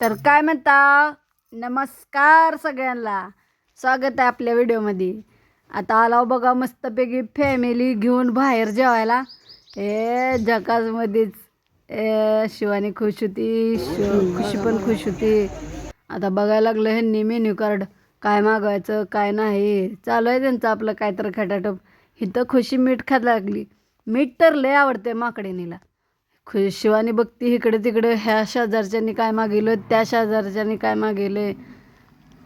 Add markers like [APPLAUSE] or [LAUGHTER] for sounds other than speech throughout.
तर काय म्हणता? नमस्कार सगळ्यांना. स्वागत आहे आपल्या व्हिडिओमध्ये. आता आलाव बघा मस्तपैकी फॅमिली घेऊन बाहेर जेवायला. ए जकाजमध्येच ए शिवानी खुश होती शिव खुशी पण खुश होती. आता बघायला लागलं ह्यांनी मेन्यू कार्ड काय मागवायचं काय नाही. चालू आहे त्यांचं आपलं काय तर खटाटप. हिथं खुशी मीठ खायला लागली. मीठ तर लय आवडते माकडिनीला. खु शिवानी भक्ती इकडे तिकडे ह्या शेजारच्यांनी काय मागिलं त्या शेजारच्यांनी काय मागिले.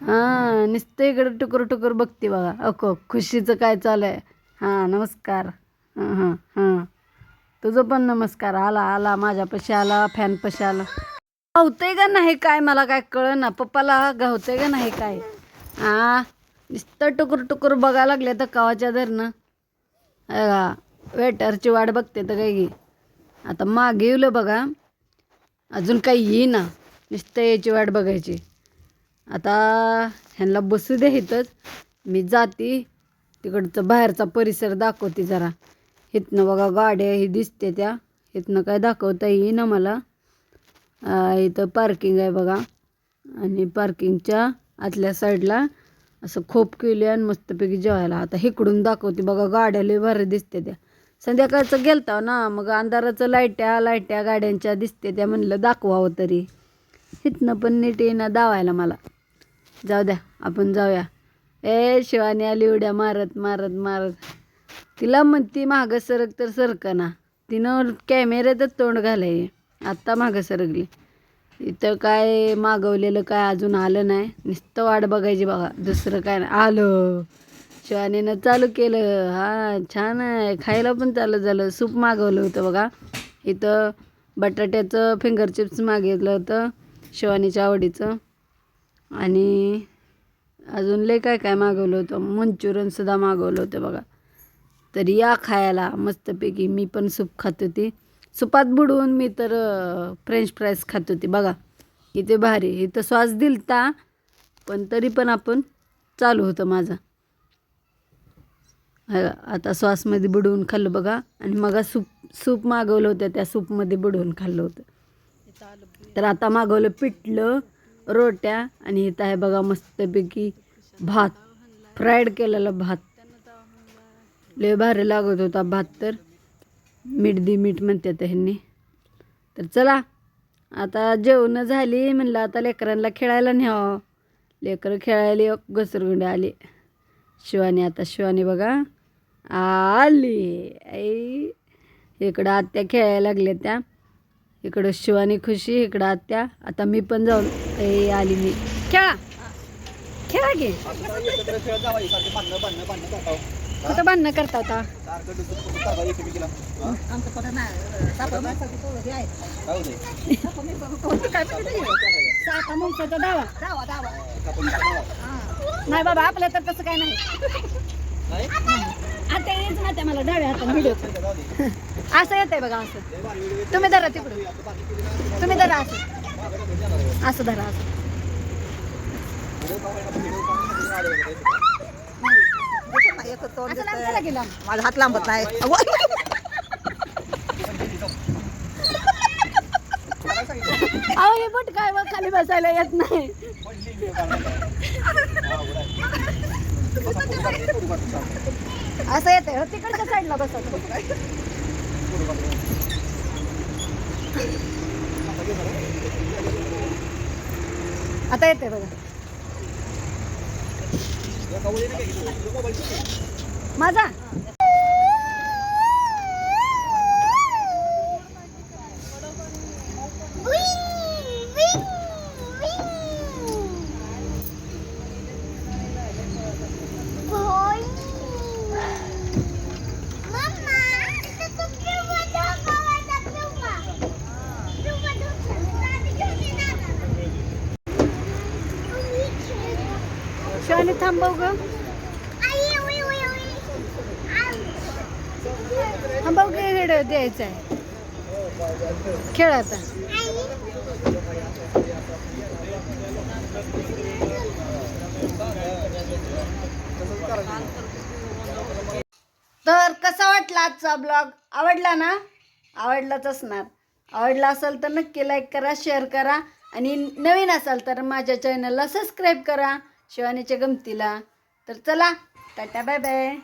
हां नुसतं इकडे टुकर टुकर बघते बघा. अको खुशीचं काय चालू आहे हां नमस्कार. हां हां हां. तुझं पण नमस्कार. आला आला माझ्यापाशी आला फॅनपाशी आला. गावतंय का नाही काय मला काय कळ ना पप्पाला गावतंय का नाही काय? हां नुसतं टुकर टुकर बघायला लागले तर कवाच्या धरणं. वेटरची वाट बघते तर काय की. आता मागे येलं बघा. अजून काही येईना. नुसतं याची वाट बघायची. आता ह्यांना बसू दे इथंच. मी जाते. तिकडचं बाहेरचा परिसर दाखवते जरा. इथनं बघा गाड्या ही दिसते त्या. इथनं काय दाखवता येईना मला. इथं पार्किंग आहे बघा. आणि पार्किंगच्या आतल्या साईडला असं खोप केली आणि मस्तपैकी जेवायला. आता इकडून दाखवते बघा. गाड्या लय भारी दिसते त्या. संध्याकाळचं गेलता ना मग अंधाराचं लाईट्या लाईट्या गाड्यांच्या दिसते त्या म्हणलं दाखवावं तरी. इथनं पण नीट येईना दावायला मला. जाऊ द्या आपण जाऊया. ए शिवानी आली उड्या मारत मारत मारत. तिला म्हणती मागं सरक तर सरकना. तिनं कॅमेऱ्यातच तोंड घालाय. आत्ता मागं सरकली. इथं काय मागवलेलं काय अजून आलं नाही. नुसतं वाट बघायची बघा. दुसरं काय नाही. आलं. शिवानीनं चालू केलं हा छान आहे. खायला पण चालू झालं. सूप मागवलं होतं बघा. इथं बटाट्याचं फिंगर चिप्स मागितलं होतं शिवानीच्या आवडीचं. आणि अजून लय काय काय मागवलं होतं. मंचुरियनसुद्धा मागवलं होतं बघा. तर या खायला मस्तपैकी मी पण सूप खात होती. सुपात बुडवून मी तर फ्रेंच फ्राईज खात होती बघा. किती भारी. इथं श्वास दिलता पण तरी पण आपण चालू होतं माझं. आता सॉसमध्ये बुडवून खाल्लं बघा. आणि मग सूप सूप मागवलं होतं त्या सूपमध्ये बुडवून खाल्लं होतं. तर आता मागवलं पिठलं रोट्या आणि इथं आहे बघा मस्तपैकी भात. फ्राईड केलेला भात. लय भारी लागत होता भात तर. मीठ दी मीठ म्हणतात ह्यांनी. तर चला आता जेवणं झाली म्हणलं आता लेकरांना खेळायला न्यावं. लेकरं खेळायला घसरगुंडे आले. शिवानी आता शिवानी बघा. आली. आई इकडं आत्या खेळायला लागल्या त्या. इकडं शिवानी खुशी इकडं आत्या. आता मी पण जाऊन ए आली मी. खेळा. खेळा की. कुठं बांधणं करता होता? नाही बाबा आपल्या तर तसं काय नाही? त्या मला डाव्या हातात व्हिडिओ असं येत आहे बघा असं. तुम्ही धरा तिकडून. तुम्ही धरा असं. असं धरा असं. माझा हात लांबत नाही. अहो हे बट काय बघ खाली बसायला येत नाही. [LAUGHS] असं येते हो तिकडच्या साईडला बसा. आता येते बघा. माझा? शिवानी थांबव ग. थांबव हेड द्यायचं आहे. खेळ आता. तर कसा वाटला आजचा ब्लॉग आवडला ना? आवडलाच असणार. आवडला असेल तर नक्की लाईक करा शेअर करा. आणि नवीन असाल तर माझ्या चॅनलला सबस्क्राईब करा. शिवानीच्या गमतीला. तर चला टाटा बाय बाय.